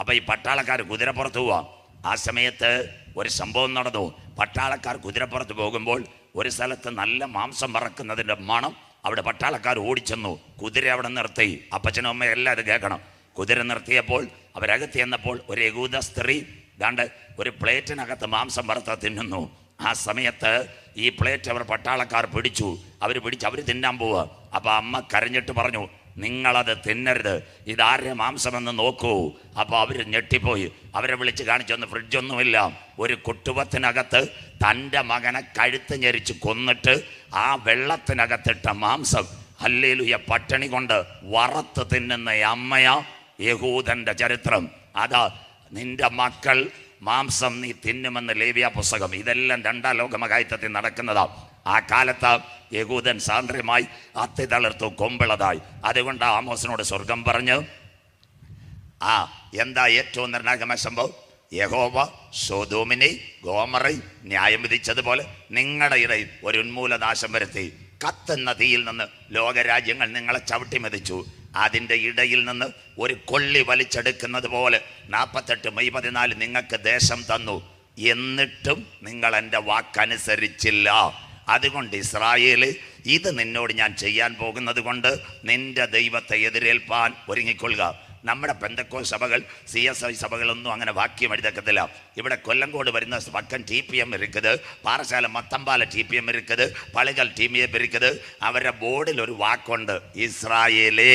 അപ്പൊ ഈ പട്ടാളക്കാർ കുതിരപ്പുറത്ത് പോവാ. ആ സമയത്ത് ഒരു സംഭവം നടന്നു. പട്ടാളക്കാർ കുതിരപ്പുറത്ത് പോകുമ്പോൾ ഒരു സ്ഥലത്ത് നല്ല മാംസം മറക്കുന്നതിന്റെ മണം അവിടെ പട്ടാളക്കാർ ഓടിച്ചെന്നു. കുതിര അവിടെ നിർത്തി. അപ്പച്ചനും അമ്മയും എല്ലാം അത് കേൾക്കണം. കുതിര നിർത്തിയപ്പോൾ അവരകത്ത് ചെന്നപ്പോൾ ഒരു യഹൂദ സ്ത്രീ ദാണ്ട് ഒരു പ്ലേറ്റിനകത്ത് മാംസം വറുത്ത തിന്നുന്നു. ആ സമയത്ത് ഈ പ്ലേറ്റ് അവർ പട്ടാളക്കാർ പിടിച്ചു. അവർ പിടിച്ച് അവർ തിന്നാൻ പോവുക അപ്പൊ അമ്മ കരഞ്ഞിട്ട് പറഞ്ഞു നിങ്ങളത് തിന്നരുത്. ഇതാരുടെ മാംസമെന്ന് നോക്കൂ. അപ്പോൾ അവർ ഞെട്ടിപ്പോയി. അവരെ വിളിച്ച് കാണിച്ചൊന്ന് ഫ്രിഡ്ജൊന്നുമില്ല. ഒരു കുട്ടുവത്തിനകത്ത് തന്റെ മകനെ കഴുത്ത് ഞെരിച്ച് കൊന്നിട്ട് ആ വെള്ളത്തിനകത്തിട്ട മാംസം അല്ലേലുയ പട്ടിണി കൊണ്ട് വറുത്ത് തിന്നുന്ന അമ്മയാ യഹൂദന്റെ ചരിത്രം. അതാ നിന്റെ മക്കൾ മാംസം നീ തിന്നുമെന്ന് ലേവ്യ പുസ്തകം. ഇതെല്ലാം രണ്ടാം ലോകമകായത്വത്തിൽ നടക്കുന്നതാ. ആ കാലത്ത് യഹൂദൻ സാന്ദ്രമായി അത്തി തളിർത്തു കൊമ്പിളതായി അതുകൊണ്ട് ആമോസിനോട് സ്വർഗം പറഞ്ഞു ആ എന്താ ഏറ്റവും നിർണായകമായ സംഭവം? യഹോവ സോതോമിനെ ഗോമറി ന്യായം വിധിച്ചതുപോലെ നിങ്ങളുടെ ഇടയിൽ ഒരു ഉന്മൂലനാശം വരുത്തി. കത്തുന്ന തീയിൽ നിന്ന് ലോകരാജ്യങ്ങൾ നിങ്ങളെ ചവിട്ടി മെതിച്ചു അതിന്റെ ഇടയിൽ നിന്ന് ഒരു കൊള്ളി വലിച്ചെടുക്കുന്നത് പോലെ നാൽപ്പത്തെട്ട് മെയ് പതിനാല് നിങ്ങൾക്ക് ദേശം തന്നു. എന്നിട്ടും നിങ്ങൾ എന്റെ വാക്കനുസരിച്ചില്ല. അതുകൊണ്ട് ഇസ്രായേൽ ഇത് നിന്നോട് ഞാൻ ചെയ്യാൻ പോകുന്നത് കൊണ്ട് നിന്റെ ദൈവത്തെ എതിരേൽപ്പാൻ ഒരുങ്ങിക്കൊള്ളുക. നമ്മുടെ പെന്തക്കോ സഭകൾ സി എസ് ഐ സഭകളൊന്നും അങ്ങനെ വാക്യം എഴുതക്കത്തില്ല. ഇവിടെ കൊല്ലങ്കോട് വരുന്ന മത്തമ്പാല ടി പി എം ഇരിക്കുന്നത് പളികൾ ടി പി എം ഇരിക്കുന്നത് അവരുടെ ബോർഡിൽ ഒരു വാക്കുണ്ട് ഇസ്രായേലേ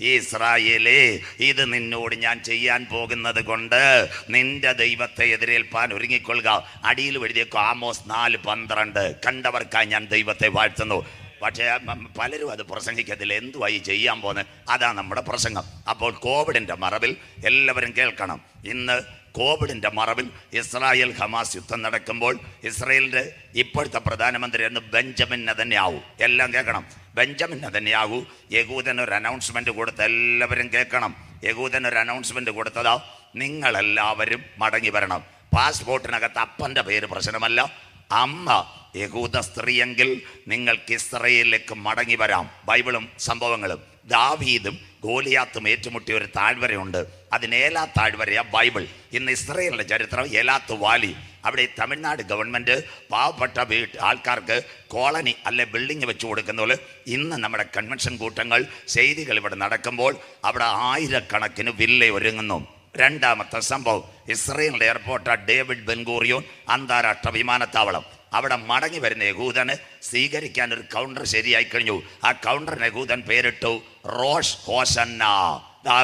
ഇസ്രായേലേ ഇത് നിന്നോട് ഞാൻ ചെയ്യാൻ പോകുന്നത് കൊണ്ട് നിന്റെ ദൈവത്തെ എതിരേൽപ്പാൻ ഒരുങ്ങിക്കൊള്ളുക. അടിയിൽ എഴുതിയേക്കോ ആമോസ് നാല് പന്ത്രണ്ട്. കണ്ടവർക്കായി ഞാൻ ദൈവത്തെ വാഴ്ത്തുന്നു. പക്ഷേ പലരും അത് പ്രസംഗിക്കത്തില്ല. എന്തുവായി ചെയ്യാൻ പോകുന്നത് അതാ നമ്മുടെ പ്രസംഗം. അപ്പോൾ കോവിഡിന്റെ മറവിൽ എല്ലാവരും കേൾക്കണം. ഇന്ന് കോവിഡിന്റെ മറവിൽ ഇസ്രായേൽ ഹമാസ് യുദ്ധം നടക്കുമ്പോൾ ഇസ്രായേലിന്റെ ഇപ്പോഴത്തെ പ്രധാനമന്ത്രി എന്ന് ബെഞ്ചമിൻ നെതന്യാവു എല്ലാം കേൾക്കണം. ബെഞ്ചമിൻ നെതന്യാവു യഹൂദൻ ഒരു അനൗൺസ്മെന്റ് കൊടുത്ത് എല്ലാവരും കേൾക്കണം. യഹൂദൻ ഒരു അനൗൺസ്മെന്റ് കൊടുത്തതാ നിങ്ങളെല്ലാവരും മടങ്ങി വരണം. പാസ്പോർട്ടിനകത്ത് അപ്പന്റെ പേര് പ്രശ്നമല്ല. അമ്മ യഹൂദ സ്ത്രീയെങ്കിൽ നിങ്ങൾക്ക് ഇസ്രയേലിലേക്ക് മടങ്ങി വരാം. ബൈബിളും സംഭവങ്ങളും. ദാവീദും ഗോലിയാത്തും ഏറ്റുമുട്ടിയ ഒരു താഴ്വരയുണ്ട്. അതിന് ഏലാ താഴ്വരയാ ബൈബിൾ. ഇന്ന് ഇസ്രയേലിന്റെ ചരിത്രം ഏലാത്ത് വാലി. അവിടെ തമിഴ്നാട് ഗവൺമെന്റ് പാവപ്പെട്ട വീട്ട് ആൾക്കാർക്ക് കോളനി അല്ലെ ബിൽഡിംഗ് വെച്ച് കൊടുക്കുന്ന പോലെ ഇന്ന് നമ്മുടെ കൺവെൻഷൻ കൂട്ടങ്ങൾ ചെയ്തികൾ ഇവിടെ നടക്കുമ്പോൾ അവിടെ ആയിരക്കണക്കിന് വില്ല ഒരുങ്ങുന്നു. രണ്ടാമത്തെ സംഭവം ഇസ്രയേലിന്റെ എയർപോർട്ടാണ് ഡേവിഡ് ബെൻഗൂറിയോൻ അന്താരാഷ്ട്ര വിമാനത്താവളം. അവിടെ മടങ്ങി വരുന്ന യഹൂദന് സ്വീകരിക്കാൻ ഒരു കൗണ്ടർ ശരിയായി കഴിഞ്ഞു. ആ കൗണ്ടറിന് യഹൂദൻ പേരിട്ടു റോഷ് ഹോസന്ന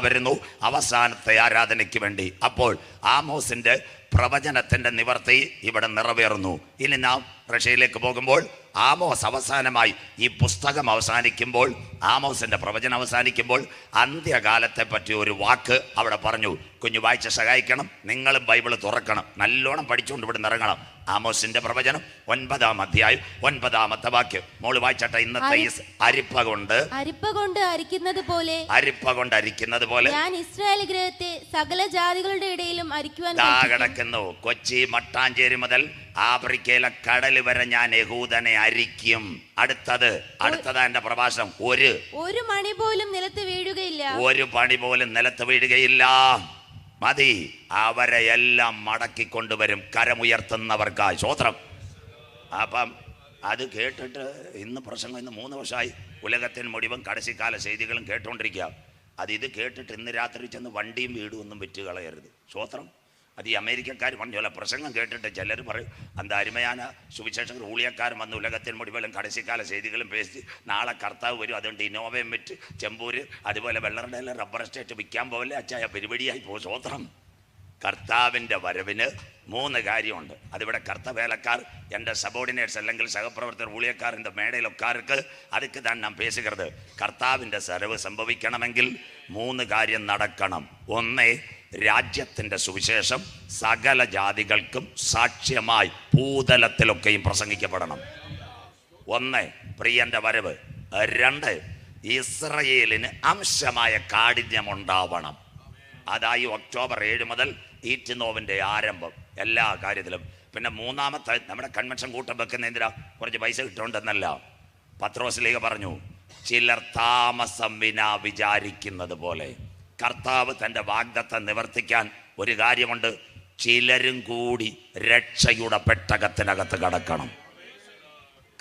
വരുന്നു അവസാനത്തെ ആരാധനയ്ക്ക് വേണ്ടി. അപ്പോൾ ആമോസിന്റെ പ്രവചനത്തിന്റെ നിവർത്തി ഇവിടെ നിറവേറുന്നു. ഇനി നാം റഷ്യയിലേക്ക് പോകുമ്പോൾ ആമോസ് അവസാനമായി ഈ പുസ്തകം അവസാനിക്കുമ്പോൾ ആമോസിന്റെ പ്രവചനം അവസാനിക്കുമ്പോൾ അന്ത്യകാലത്തെ പറ്റി ഒരു വാക്ക് അവിടെ പറഞ്ഞു. കുഞ്ഞു വായിച്ച് സഹായിക്കണം നിങ്ങളും ബൈബിൾ തുറക്കണം നല്ലോണം പഠിച്ചുകൊണ്ട് ഇവിടെ ഇറങ്ങണം. ആമോസിന്റെ പ്രവചനം ഒൻപതാം അധ്യായം ഒൻപതാമത്തെ വാക്യം. മോൾ വായിച്ചട്ടെ ഇന്നത്തെ ഈ അരിപ്പ കൊണ്ട് അരിപ്പ കൊണ്ട് അരിക്കുന്നത് പോലെ അരിപ്പ കൊണ്ട് അരിക്കുന്നത് പോലെ ഞാൻ ഇസ്രായേൽ ഗ്രഹത്തെ സകല ജാതികളുടെ ഇടയിലും അരിക്കുവാൻ കിടക്കുന്നു. കൊച്ചി മട്ടാഞ്ചേരി മുതൽ ആഫ്രിക്കയിലെ കടൽ വരെ ഞാൻ യഹൂദനെ അരിക്കും. അടുത്തത് അടുത്തതാ എന്റെ പ്രഭാഷണം. ഒരു ഒരു മണി പോലും നിലത്ത് വീഴുകയില്ല. ഒരു പണി പോലും നിലത്ത് വീഴുകയില്ല. മതി. അവരെ എല്ലാം മടക്കി കൊണ്ടുവരും കരമുയർത്തുന്നവർക്കായി സ്വോത്രം അപ്പം അത് കേട്ടിട്ട് ഇന്ന് പ്രസംഗം ഇന്ന് മൂന്ന് വർഷമായി. ഉലകത്തിന് മുഴുവൻ കടശിക്കാല ചെയ്തികളും കേട്ടുകൊണ്ടിരിക്കുക അത് ഇത് കേട്ടിട്ട് ഇന്ന് രാത്രി ചെന്ന് വണ്ടിയും വീടും ഒന്നും വിറ്റ് കളയരുത്. സ്വോത്രം അത് ഈ അമേരിക്കക്കാർ പറഞ്ഞ പോലെ പ്രസംഗം കേട്ടിട്ട് ചിലർ പറയും അന്ത അരുമയാണ് സുവിശേഷങ്ങൾ ഊളിയക്കാരൻ വന്ന് ഉലകത്തിൽ മുടിവലും കടശിക്കാല ചെയ്തികളും പേസ്റ്റ് നാളെ കർത്താവ് വരും. അതുകൊണ്ട് ഇന്നോവയും വിറ്റ് ചെമ്പൂര് അതുപോലെ വെള്ളറുടെ റബ്ബർ എസ്റ്റേറ്റ് വിൽക്കാൻ പോകല്ലേ അച്ഛായ പരിപാടിയായി പോ സ്വോത്രം കർത്താവിന്റെ വരവിന് മൂന്ന് കാര്യമുണ്ട്. അതിവിടെ കർത്തവേലക്കാർ എന്റെ സബോർഡിനേറ്റ്സ് അല്ലെങ്കിൽ സഹപ്രവർത്തകർ ഊളിയക്കാർ എന്റെ മേടയിലൊക്കാർക്ക് അതൊക്കെ തന്നെ നാം പേശുകരുത് കർത്താവിന്റെ സരവ് സംഭവിക്കണമെങ്കിൽ മൂന്ന് കാര്യം നടക്കണം. ഒന്ന് രാജ്യത്തിന്റെ സുവിശേഷം സകല ജാതികൾക്കും സാക്ഷ്യമായി ഭൂതലത്തിലൊക്കെയും പ്രസംഗിക്കപ്പെടണം. ഒന്ന് പ്രിയന്റെ വരവ്. രണ്ട് ഇസ്രയേലിന് അംശമായ കാഠിന്യമുണ്ടാവണം. അതായി ഒക്ടോബർ ഏഴ് മുതൽ ഈറ്റുനോവിന്റെ ആരംഭം എല്ലാ കാര്യത്തിലും. പിന്നെ മൂന്നാമത്തെ നമ്മുടെ കൺവെൻഷൻ കൂട്ടം വെക്കുന്ന എന്തിനാ? കുറച്ച് പൈസ കിട്ടുന്നുണ്ടെന്നല്ല. പത്രോസിലേക്ക് പറഞ്ഞു ചിലർ താമസം വിനാ വിചാരിക്കുന്നത് പോലെ. കർത്താവ് തന്റെ വാഗ്ദത്തം നിവർത്തിക്കാൻ ഒരു കാര്യമുണ്ട് ചിലരും കൂടി രക്ഷയുടെ പെട്ടകത്തിനകത്ത് കടക്കണം.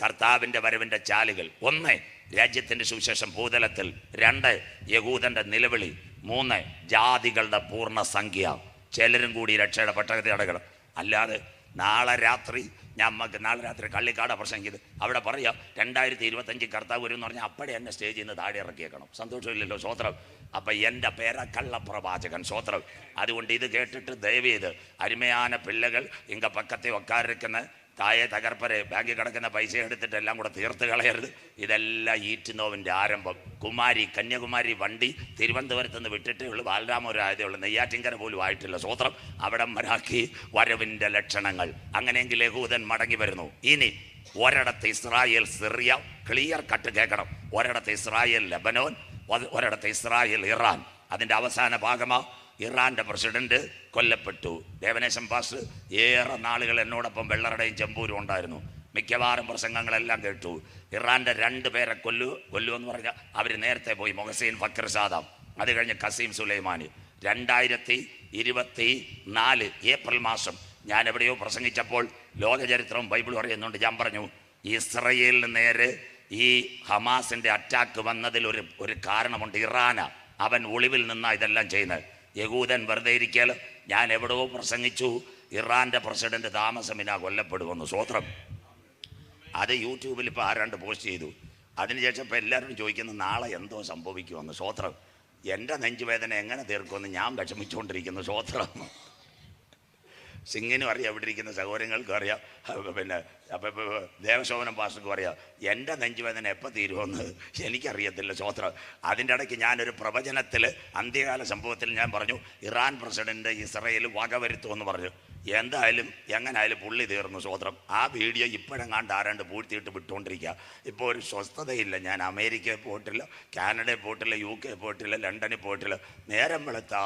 കർത്താവിന്റെ വരവിന്റെ ചാലുകൾ ഒന്ന് രാജ്യത്തിന്റെ സുവിശേഷം ഭൂതലത്തിൽ രണ്ട് യഹൂദന്റെ നിലവിളി മൂന്ന് ജാതികളുടെ പൂർണ സംഖ്യ ചിലരും കൂടി രക്ഷയുടെ പട്ടകത്തിൽ അടക്കണം അല്ലാതെ നാളെ രാത്രി ഞമ്മക്ക് നാളെ രാത്രി കള്ളിക്കാട പ്രസംഗിത് അവിടെ പറയാം രണ്ടായിരത്തി ഇരുപത്തഞ്ച് കർത്താവ് വരും എന്ന് പറഞ്ഞാൽ അപ്പടെ എന്നെ സ്റ്റേജിൽ നിന്ന് താഴെ ഇറക്കിയേക്കണം. സന്തോഷമില്ലല്ലോ സ്വോത്രം. അപ്പം എന്റെ പേര കള്ളപ്രവാചകൻ സ്വോത്രം. അതുകൊണ്ട് ഇത് കേട്ടിട്ട് ദയവ് ചെയ്ത് അരുമയാന പിള്ളകൾ ഇങ്ങ പക്കത്തെ ഒക്കാരിക്കുന്ന തായെ തകർപ്പരെ ബാങ്കിൽ കിടക്കുന്ന പൈസ എടുത്തിട്ട് എല്ലാം കൂടെ തീർത്ത് കളയരുത്. ഇതെല്ലാം ഈറ്റുന്നോവിന്റെ ആരംഭം. കുമാരി കന്യാകുമാരി വണ്ടി തിരുവനന്തപുരത്ത് നിന്ന് വിട്ടിട്ടേ ഉള്ളൂ. ബാലരാമപുരം ആയതേ ഉള്ളൂ. നെയ്യാറ്റിങ്കര പോലും ആയിട്ടില്ല സൂത്രം. അവിടം വരാക്കി വരവിന്റെ ലക്ഷണങ്ങൾ. അങ്ങനെയെങ്കിൽ യഹൂദൻ മടങ്ങി വരുന്നു. ഇനി ഒരിടത്ത് ഇസ്രായേൽ സിറിയ ക്ലിയർ കട്ട് കേൾക്കണം. ഒരിടത്ത് ഇസ്രായേൽ ലബനോൻ ഒരിടത്ത് ഇസ്രായേൽ ഇറാൻ. അതിന്റെ അവസാന ഭാഗമാ ഇറാന്റെ പ്രസിഡന്റ് കൊല്ലപ്പെട്ടു. ദേവനേശൻ പാസ് ഏറെ നാളുകൾ എന്നോടൊപ്പം വെള്ളറടയും ചെമ്പൂരും ഉണ്ടായിരുന്നു. മിക്കവാറും പ്രസംഗങ്ങളെല്ലാം കേട്ടു. ഇറാന്റെ രണ്ട് പേരെ കൊല്ലു കൊല്ലു എന്ന് അവർ നേരത്തെ പോയി മൊഹസീൻ ഫക്കർ സാദാം. അത് കഴിഞ്ഞ് കസീം സുലൈമാനി. രണ്ടായിരത്തി ഇരുപത്തി നാല് ഏപ്രിൽ മാസം ഞാൻ എവിടെയോ പ്രസംഗിച്ചപ്പോൾ ലോകചരിത്രവും ബൈബിൾ പറയുന്നുണ്ട് ഞാൻ പറഞ്ഞു ഇസ്രയേലിന് നേരെ ഈ ഹമാസിന്റെ അറ്റാക്ക് വന്നതിൽ ഒരു ഒരു കാരണമുണ്ട്. ഇറാന അവൻ ഒളിവിൽ നിന്നാണ് ഇതെല്ലാം ചെയ്യുന്നത്. യഹൂദൻ വെറുതെ ഇരിക്കൽ ഞാൻ എവിടെയോ പ്രസംഗിച്ചു. ഇറാന്റെ പ്രസിഡന്റ് താമസമിന കൊല്ലപ്പെടുമെന്ന് സ്വോത്രം അത് യൂട്യൂബിൽ ഇപ്പോൾ ആരാണ്ട് പോസ്റ്റ് ചെയ്തു. അതിനുശേഷം ഇപ്പോൾ എല്ലാവരും ചോദിക്കുന്നു നാളെ എന്തോ സംഭവിക്കുമെന്ന് സ്വോത്രം എന്റെ നെഞ്ചുവേദന എങ്ങനെ തീർക്കുമെന്ന് ഞാൻ വിഷമിച്ചുകൊണ്ടിരിക്കുന്നു സ്വോത്രം സിംഗിനും അറിയാം ഇവിടെ ഇരിക്കുന്ന സഹോദരങ്ങൾക്കും അറിയാം. പിന്നെ അപ്പം ദേവശോഭനം പാസ്റ്റർക്കും അറിയാം. എന്റെ നെഞ്ചുവേദന എപ്പോൾ തീരുമെന്ന് എനിക്കറിയത്തില്ല സ്വോത്രം അതിന്റെ ഇടയ്ക്ക് ഞാനൊരു പ്രവചനത്തിൽ അന്ത്യകാല സംഭവത്തിൽ ഞാൻ പറഞ്ഞു ഇറാൻ പ്രസിഡന്റ് ഇസ്രയേൽ വകവരുത്തുമെന്ന് പറഞ്ഞു. എന്തായാലും എങ്ങനായാലും പുള്ളി തീർന്നു സ്വോത്രം ആ വീഡിയോ ഇപ്പോഴെങ്ങാണ്ട് ആരാണ്ട് പൂഴ്ത്തിയിട്ട് വിട്ടുകൊണ്ടിരിക്കുക ഇപ്പോൾ ഒരു സ്വസ്ഥതയില്ല. ഞാൻ അമേരിക്കയിൽ പോയിട്ടില്ല കാനഡയിൽ പോയിട്ടില്ല യു കെ പോയിട്ടില്ല ലണ്ടനിൽ പോയിട്ടില്ല. നേരം വെളുത്താ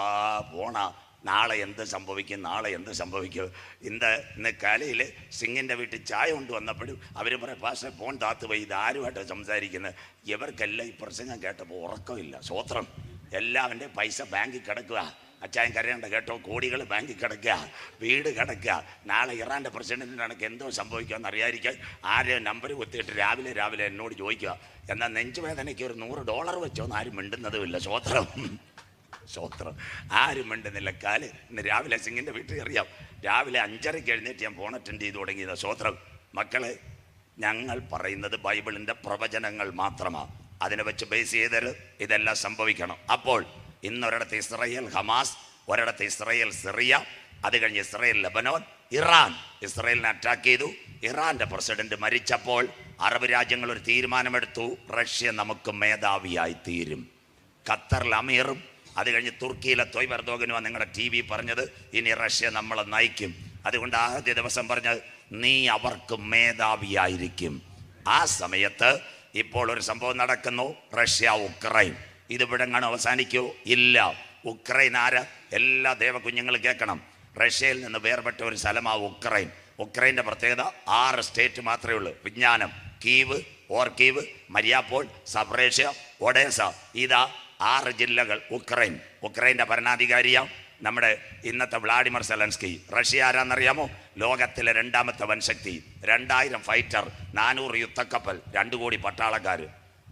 പോണ. നാളെ എന്ത് സംഭവിക്കും നാളെ എന്ത് സംഭവിക്കും? ഇന്ന് ഇന്ന് കാലയിൽ സിംഗിന്റെ വീട്ടിൽ ചായ കൊണ്ടുവന്നപ്പോഴും അവർ പറയും പാസ്റ്റർ ഫോൺ താത്തു പോയി ഇത് ആരുമായിട്ട് സംസാരിക്കുന്നത് ഇവർക്കെല്ലാം ഈ പ്രസംഗം കേട്ടപ്പോൾ ഉറക്കമില്ല സ്വോത്രം. എല്ലാവന്റെ പൈസ ബാങ്കിൽ കിടക്കുക. അച്ചായൻ കരയണ്ട കേട്ടോ? കോടികൾ ബാങ്കിൽ കിടക്കുക വീട് കിടക്കുക. നാളെ ഇറാന്റെ പ്രസിഡന്റിന്റെ കണക്ക് എന്തോ സംഭവിക്കുമെന്ന് അറിയാതിരിക്കാൻ ആരെ നമ്പർ കുത്തിയിട്ട് രാവിലെ രാവിലെ എന്നോട് ചോദിക്കുക. എന്നാൽ നെഞ്ചുവേദനയ്ക്ക് ഒരു നൂറ് ഡോളർ വെച്ചോന്ന് ആരും മിണ്ടുന്നതുമില്ല സ്വോത്രം. സ്വോത്രം ആരും മിണ്ടുന്നില്ല. കാൽ ഇന്ന് രാവിലെ സിംഗിന്റെ വീട്ടിൽ അറിയാം രാവിലെ അഞ്ചരയ്ക്ക് എഴുന്നേറ്റ് ഞാൻ ഫോൺ അറ്റൻഡ് ചെയ്ത് തുടങ്ങിയത് സ്തോത്രം മക്കളെ ഞങ്ങൾ പറയുന്നത് ബൈബിളിന്റെ പ്രവചനങ്ങൾ മാത്രമാണ് അതിനെ വെച്ച് ബേസ് ചെയ്തത് ഇതെല്ലാം സംഭവിക്കണം. അപ്പോൾ ഇന്നൊരിടത്ത് ഇസ്രയേൽ ഹമാസ് ഒരിടത്ത് ഇസ്രയേൽ സിറിയ അത് കഴിഞ്ഞ് ഇസ്രയേൽ ലബനോൻ ഇറാൻ. ഇസ്രയേലിനെ അറ്റാക്ക് ചെയ്തു. ഇറാന്റെ പ്രസിഡന്റ് മരിച്ചപ്പോൾ അറബ് രാജ്യങ്ങൾ ഒരു തീരുമാനമെടുത്തു. റഷ്യ നമുക്ക് മേധാവിയായി തീരും. ഖത്തറിൽ അമീറും അത് കഴിഞ്ഞ് തുർക്കിയിലെ തൊയ് എർദോഗനുമാണ് നിങ്ങളുടെ ടി വി പറഞ്ഞത്. ഇനി റഷ്യ നമ്മളെ നയിക്കും. അതുകൊണ്ട് ആദ്യ ദിവസം പറഞ്ഞത് നീ അവർക്ക് മേധാവിയായിരിക്കും. ആ സമയത്ത് ഇപ്പോൾ ഒരു സംഭവം നടക്കുന്നു. Russia Ukraine. ഇതിവിടെ ഇവിടെങ്ങാണ് അവസാനിക്കൂ? ഇല്ല. ഉക്രൈൻ ആര്? എല്ലാ ദേവകുഞ്ഞുങ്ങളും കേൾക്കണം. റഷ്യയിൽ നിന്ന് വേർപെട്ട ഒരു സ്ഥലമാണ് ഉക്രൈൻ. ഉക്രൈന്റെ പ്രത്യേകത ആറ് സ്റ്റേറ്റ് മാത്രമേ ഉള്ളൂ. വിജ്ഞാനം കീവ് ഓർക്കീവ് മരിയാപ്പോൾ സബ്രേഷ്യ ഒഡേസ. ഇതാ ആറ് ജില്ലകൾ. ഉക്രൈൻ. ഉക്രൈന്റെ ഭരണാധികാരിയാണ് നമ്മുടെ ഇന്നത്തെ വ്ളാഡിമർ സെലൻസ്കി. റഷ്യ ആരാന്നറിയാമോ? ലോകത്തിലെ രണ്ടാമത്തെ വൻശക്തി. രണ്ടായിരം ഫൈറ്റർ നാനൂറ് യുദ്ധക്കപ്പൽ രണ്ടു കോടി പട്ടാളക്കാർ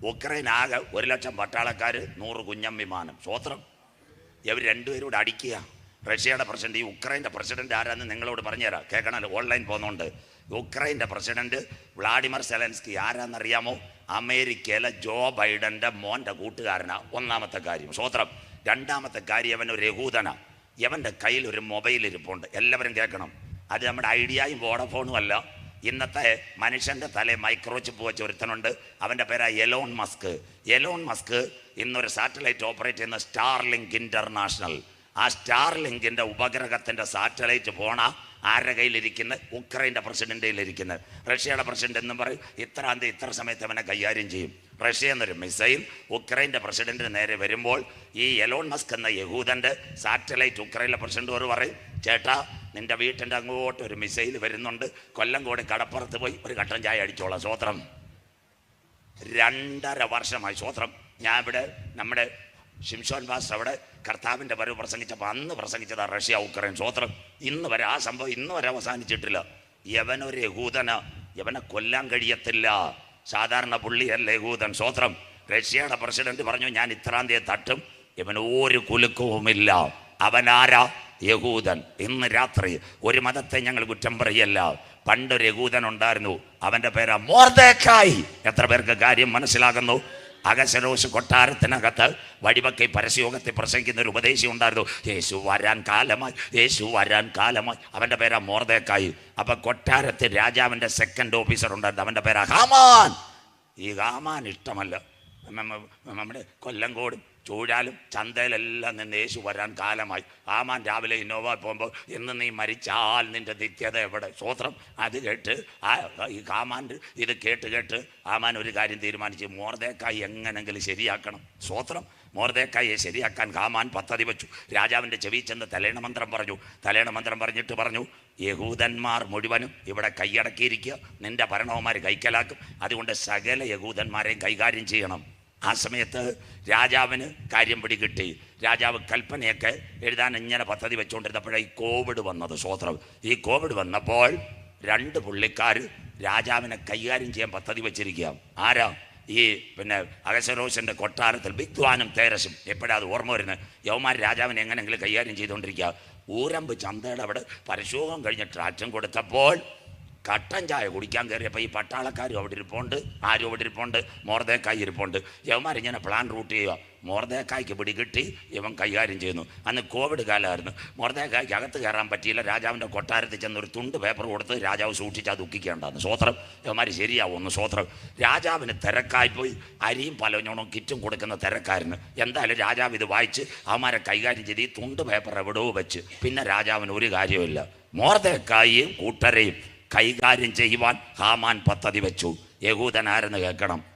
ഉക്രൈൻ ആകെ ഒരു ലക്ഷം പട്ടാളക്കാർ നൂറ് കുഞ്ഞം വിമാനം. സ്വോത്രം. ഇവർ രണ്ടുപേരും കൂടെ അടിക്കുക. റഷ്യയുടെ പ്രസിഡന്റ് ഈ ഉക്രൈന്റെ പ്രസിഡന്റ് ആരാന്ന് നിങ്ങളോട് പറഞ്ഞുതരാം. കേൾക്കണമല്ലോ ഓൺലൈൻ പോകുന്നുണ്ട്. ഉക്രൈന്റെ പ്രസിഡന്റ് വ്ളാഡിമർ സെലൻസ്കി ആരാന്നറിയാമോ? അമേരിക്കയിലെ ജോ ബൈഡന്റെ മോന്റെ കൂട്ടുകാരനാ ഒന്നാമത്തെ കാര്യം. സ്വോത്രം രണ്ടാമത്തെ കാര്യം അവൻ ഒരു യഹൂദനാ. കയ്യിൽ ഒരു മൊബൈൽ ഇരിപ്പുണ്ട്. എല്ലാവരും കേൾക്കണം. അത് നമ്മുടെ ഐഡിയയും വോഡഫോണും അല്ല. ഇന്നത്തെ മനുഷ്യന്റെ തലേ മൈക്രോചിപ്പ് വെച്ച് ഒരുത്തനുണ്ട്. അവന്റെ പേരാ എലോൺ മസ്ക്. എലോൺ മസ്ക് ഇന്നൊരു സാറ്റലൈറ്റ് ഓപ്പറേറ്റ് ചെയ്യുന്ന സ്റ്റാർലിങ്ക് ഇന്റർനാഷണൽ. ആ സ്റ്റാർ ലിങ്കിന്റെ ഉപഗ്രഹത്തിന്റെ സാറ്റലൈറ്റ് പോണ ആരുടെ കയ്യിലിരിക്കുന്ന? ഉക്രൈന്റെ പ്രസിഡന്റിലിരിക്കുന്ന റഷ്യയുടെ പ്രസിഡന്റ് എന്നും പറയും ഇത്ര അന്ത്യം ഇത്ര സമയത്ത് അവനെ കൈകാര്യം ചെയ്യും. റഷ്യ എന്നൊരു മിസൈൽ ഉക്രൈന്റെ പ്രസിഡന്റിന് നേരെ വരുമ്പോൾ ഈ എലോൺ മസ്ക് എന്ന യഹൂദന്റെ സാറ്റലൈറ്റ് ഉക്രൈനിലെ പ്രസിഡന്റ് പറയും ചേട്ടാ നിന്റെ വീട്ടിന്റെ അങ്ങോട്ട് ഒരു മിസൈൽ വരുന്നുണ്ട്. കൊല്ലം കൂടി കടപ്പുറത്ത് പോയി ഒരു കട്ടൻ ചായ അടിച്ചോളാം സ്വോത്രം. രണ്ടര വർഷമായി സ്വോത്രം. ഞാൻ ഇവിടെ നമ്മുടെ ഷിംഷോൻ ബാസ് അവിടെ കർത്താവിന്റെ വരവ് പ്രസംഗിച്ചപ്പോൾ അന്ന് പ്രസംഗിച്ചതാ റഷ്യ ഉക്രൈൻ സ്വോത്രം. ഇന്ന് വരെ ആ സംഭവം ഇന്ന് വരെ അവസാനിച്ചിട്ടില്ല. യവനൊരു യഹൂദന. യവനെ കൊല്ലാൻ കഴിയത്തില്ല. സാധാരണ പുള്ളിയല്ല യഹൂദൻ സ്വോത്രം. റഷ്യയുടെ പ്രസിഡന്റ് പറഞ്ഞു ഞാൻ ഇത്രാം തീയതി തട്ടും. ഇവന് ഒരു കുലുക്കവുമില്ല. അവനാരാ യഹൂദൻ. ഇന്ന് രാത്രി ഒരു മതത്തെ ഞങ്ങൾ കുറ്റം പറയല്ല. പണ്ടൊരു യഹൂദൻ ഉണ്ടായിരുന്നു. അവന്റെ പേരാ മോർദേക്കായി എത്ര പേർക്ക് കാര്യം മനസ്സിലാകുന്നു? അകശരോശ് കൊട്ടാരത്തിനകത്ത് വടിവക്കൈ പരസ്യോഗത്തെ പ്രസംഗിക്കുന്ന ഒരു ഉപദേശി ഉണ്ടായിരുന്നു. യേശു വരാൻ കാലമായി യേശു വരാൻ കാലമായി. അവന്റെ പേരാ മോർദേക്കായി അപ്പൊ കൊട്ടാരത്തിൽ രാജാവിന്റെ സെക്കൻഡ് ഓഫീസർ ഉണ്ടായിരുന്നു. അവന്റെ പേരാ ഹാമാൻ. ഈ ഹാമാൻ ഇഷ്ടമല്ല. നമ്മ- നമ്മുടെ കൊല്ലങ്കോടും ചൂഴാലും ചന്തയിലെല്ലാം നിന്ന് യേശു വരാൻ കാലമായി. ആമാൻ രാവിലെ ഇന്നോവ പോകുമ്പോൾ ഇന്ന് നീ മരിച്ചാൽ നിന്റെ നിത്യത എവിടെ? സ്വോത്രം അത് കേട്ട് ആ ഈ കാമാന്റെ ഇത് കേട്ട് കേട്ട് ആമാൻ ഒരു കാര്യം തീരുമാനിച്ച് മോർദേക്കായി എങ്ങനെങ്കിലും ശരിയാക്കണം. സ്വോത്രം മോർദേക്കായെ ശരിയാക്കാൻ കാമാൻ പദ്ധതി വെച്ചു. രാജാവിന്റെ ചെവി ചെന്ന് തലേണ മന്ത്രം പറഞ്ഞു. തലേണ മന്ത്രം പറഞ്ഞിട്ട് പറഞ്ഞു യഹൂദന്മാർ മുഴുവനും ഇവിടെ കൈയടക്കിയിരിക്കുക. നിന്റെ ഭരണവന്മാർ കൈക്കലാക്കും. അതുകൊണ്ട് സകല യഹൂദന്മാരെയും കൈകാര്യം ചെയ്യണം. ആ സമയത്ത് രാജാവിന് കാര്യം പിടികിട്ടി. രാജാവ് കൽപ്പനയൊക്കെ എഴുതാൻ ഇങ്ങനെ പദ്ധതി വെച്ചുകൊണ്ടിരുന്നപ്പോഴേ ഈ കോവിഡ് വന്നത് സ്വോത്രം ഈ കോവിഡ് വന്നപ്പോൾ രണ്ട് പുള്ളിക്കാർ രാജാവിനെ കൈകാര്യം ചെയ്യാൻ പദ്ധതി വെച്ചിരിക്കുക ആരാ? ഈ പിന്നെ അഗസരോസിന്റെ കൊട്ടാരത്തിൽ വിദ്വാനും തേരസും. എപ്പോഴാ അത് ഓർമ്മ വരുന്നത് യവന്മാർ രാജാവിനെ എങ്ങനെയെങ്കിലും കൈകാര്യം ചെയ്തുകൊണ്ടിരിക്കുക ഊരമ്പ് ചന്തയുടെ അവിടെ പരിശോധം കഴിഞ്ഞ് ട്രാക്ഷൻ കൊടുത്തപ്പോൾ കട്ടൻ ചായ കുടിക്കാൻ കയറിയപ്പോൾ ഈ പട്ടാളക്കാരും അവിടെ ഇരിപ്പുണ്ട്. ആരും അവിടെ ഇരിപ്പുണ്ട്. മോർദേക്കായി ഇരിപ്പുണ്ട്. യവന്മാർ ഇങ്ങനെ പ്ലാൻ റൂട്ട് ചെയ്യുക മോർദേക്കായ്ക്ക് പിടികിട്ടി ഇവൻ കൈകാര്യം ചെയ്യുന്നു. അന്ന് കോവിഡ് കാലമായിരുന്നു. മോർദേക്കായ്ക്ക് അകത്ത് കയറാൻ പറ്റിയില്ല. രാജാവിന്റെ കൊട്ടാരത്തിൽ ചെന്ന് ഒരു തുണ്ട് പേപ്പർ കൊടുത്ത് രാജാവ് സൂക്ഷിച്ച് അത് ദുഃഖിക്കേണ്ടതെന്ന്. സ്വോത്രം യവന്മാർ ശരിയാവുമെന്ന് സ്വോത്രം രാജാവിന് തിരക്കായി പോയി. അരിയും പലഞ്ഞോണും കിറ്റും കൊടുക്കുന്ന തിരക്കായിരുന്നു. എന്തായാലും രാജാവ് ഇത് വായിച്ച് അവന്മാരെ കൈകാര്യം ചെയ്ത് ഈ തുണ്ട് പേപ്പർ എവിടെയോ വെച്ച്. പിന്നെ രാജാവിന് ഒരു കാര്യമില്ല മോർദേക്കായും കൂട്ടരെയും കൈകാര്യം ചെയ്യുവാൻ ഹാമാൻ പദ്ധതി വെച്ചു. യഹൂദനാരെന്ന് കേൾക്കണം?